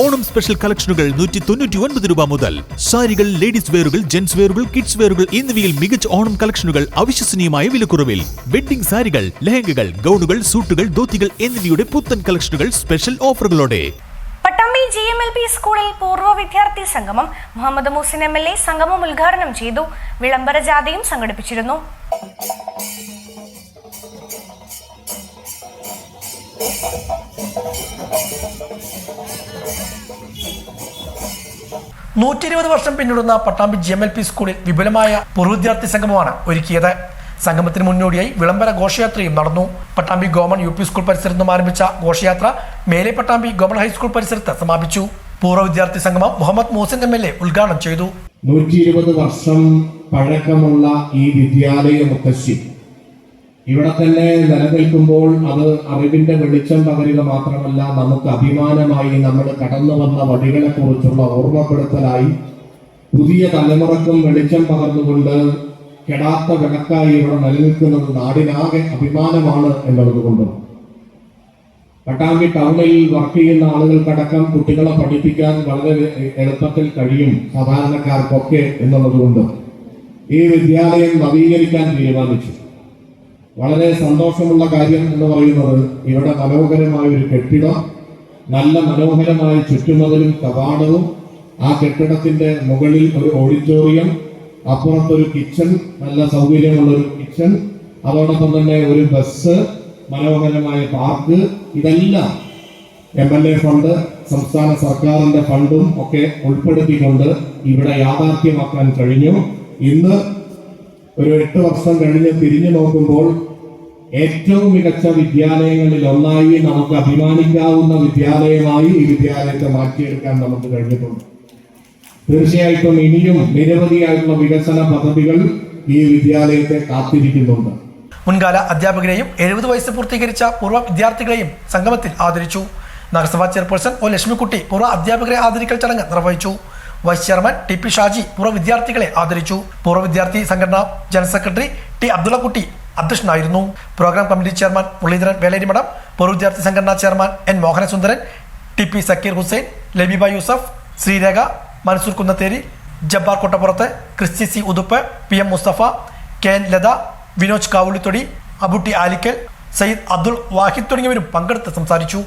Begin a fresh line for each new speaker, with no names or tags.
Onam special കളക്ഷനുകൾ നൂറ്റി തൊണ്ണൂറ്റി ഒൻപത് രൂപ മുതൽ സാരികൾ ലേഡീസ് വെയറുകൾ ജെന്റ്സ് വെയറുകൾ കിഡ്സ് വെയറുകൾ എന്നിവയിൽ മികച്ച ഓണം കളക്ഷനുകൾ അവിശ്വസനീയമായ വിലക്കുറവിൽ. വെഡ്ഡിംഗ് സാരികൾ ലെഹങ്കകൾ ഗൗണുകൾ സൂട്ടുകൾ ധോത്തികൾ എന്നിവയുടെ പുത്തൻ കളക്ഷനുകൾ special ഓഫറുകളോടെ.
Pattambi G M L P സ്കൂളിൽ പൂർവ വിദ്യാർത്ഥി സംഗമം Muhammad Muhsin M L A സംഗമം ഉദ്ഘാടനം ചെയ്തു. വിളംബര ജാഥയും സംഘടിപ്പിച്ചിരുന്നു.
നൂറ്റി ഇരുപത് വർഷം പിന്നിടുന്ന Pattambi G M L P സ്കൂളിൽ വിപുലമായ പൂർവ വിദ്യാർത്ഥി സംഗമമാണ് ഒരുക്കിയത്. സംഗമത്തിന് മുന്നോടിയായി വിളംബര ഘോഷയാത്രയും നടന്നു. Pattambi government U P school പരിസരത്ത് നിന്നും ആരംഭിച്ച ഘോഷയാത്ര മേലെ പട്ടാമ്പി ഗവൺമെന്റ് ഹൈസ്കൂൾ പരിസരത്ത് സമാപിച്ചു. പൂർവ വിദ്യാർത്ഥി സംഗമം Muhammad Mohsin M L A ഉദ്ഘാടനം ചെയ്തു.
നൂറ്റി ഇരുപത് വർഷം പഴക്കമുള്ള ഈ വിദ്യാലയ മുത്തശ്ശി ഇവിടെ തന്നെ നിലനിൽക്കുമ്പോൾ അത് അറിവിന്റെ വെളിച്ചം പകരുക മാത്രമല്ല നമുക്ക് അഭിമാനമായി നമ്മൾ കടന്നു വന്ന വഴികളെ കുറിച്ചുള്ള ഓർമ്മപ്പെടുത്തലായി പുതിയ തലമുറക്കും വെളിച്ചം പകർന്നുകൊണ്ട് കെടാത്ത വിളക്കായി ഇവിടെ നിലനിൽക്കുന്നത് നാടിനാകെ അഭിമാനമാണ് എന്നുള്ളതുകൊണ്ടും പട്ടാമ്പി ടൗണിൽ വർക്ക് ചെയ്യുന്ന ആളുകൾക്കടക്കം കുട്ടികളെ പഠിപ്പിക്കാൻ വളരെ എളുപ്പത്തിൽ കഴിയും സാധാരണക്കാർക്കൊക്കെ എന്നുള്ളതുകൊണ്ട് ഈ വിദ്യാലയം നവീകരിക്കാൻ തീരുമാനിച്ചു. വളരെ സന്തോഷമുള്ള കാര്യം എന്ന് പറയുന്നത് ഇവിടെ മനോഹരമായ ഒരു കെട്ടിടം നല്ല മനോഹരമായ ചുറ്റുമതിലും കവാടവും ആ കെട്ടിടത്തിന്റെ മുകളിൽ ഒരു ഓഡിറ്റോറിയം അപ്പുറത്തൊരു കിച്ചൺ നല്ല സൗകര്യമുള്ള ഒരു കിച്ചൺ അതോടൊപ്പം തന്നെ ഒരു ബസ് മനോഹരമായ പാർക്ക് ഇതെല്ലാം എം എൽ എ ഫണ്ട് സംസ്ഥാന സർക്കാരിന്റെ ഫണ്ടും ഒക്കെ ഉൾപ്പെടുത്തിക്കൊണ്ട് ഇവിടെ യാഥാർത്ഥ്യമാക്കാൻ കഴിഞ്ഞു. ഇന്ന് ഒരു എട്ട് വർഷം കഴിഞ്ഞ് തിരിഞ്ഞു നോക്കുമ്പോൾ ഏറ്റവും മികച്ച വിദ്യാലയങ്ങളിൽ ഒന്നായി നമുക്ക് അഭിമാനിക്കാവുന്ന വിദ്യാലയമായി ഈ വിദ്യാലയത്തെ മാറ്റിയെടുക്കാൻ നമുക്ക് കഴിഞ്ഞിട്ടുണ്ട്. തീർച്ചയായിട്ടും ഇനിയും നിരവധിയായിട്ടുള്ള വികസന പദ്ധതികൾ ഈ വിദ്യാലയത്തെ കാത്തിരിക്കുന്നുണ്ട്.
മുൻകാല അധ്യാപകരെയും എഴുപത് വയസ്സ് പൂർത്തീകരിച്ച പൂർവ വിദ്യാർത്ഥികളെയും സംഗമത്തിൽ ആദരിച്ചു. നഗരസഭാ ചെയർപേഴ്സൺ ഒ ലക്ഷ്മിക്കുട്ടി പൂർവ അധ്യാപകരെ ആദരിക്കൽ ചടങ്ങ് നിർവഹിച്ചു. Vice chairman T P Shaji പൂർവ വിദ്യാർത്ഥികളെ ആദരിച്ചു. പൂർവ വിദ്യാർത്ഥി സംഘടന ജനറൽ സെക്രട്ടറി ടി അബ്ദുള്ളക്കുട്ടി അധ്യക്ഷനായിരുന്നു. Programme committee chairman Muraleedharan Velerimadham പൂർവ വിദ്യാർത്ഥി സംഘടനാ chairman N Mohanasundaran T P Sakeer Hussain Labeeba Yusuf Sreerekha Mansoor Kunnatheri Jabbar Kottappurath Christy C Uthup P M Mustafa K N Latha Vinoj Kavulithodi Abutty Alikkal Sayyid Abdul Wahid തുടങ്ങിയവരും പങ്കെടുത്ത് സംസാരിച്ചു.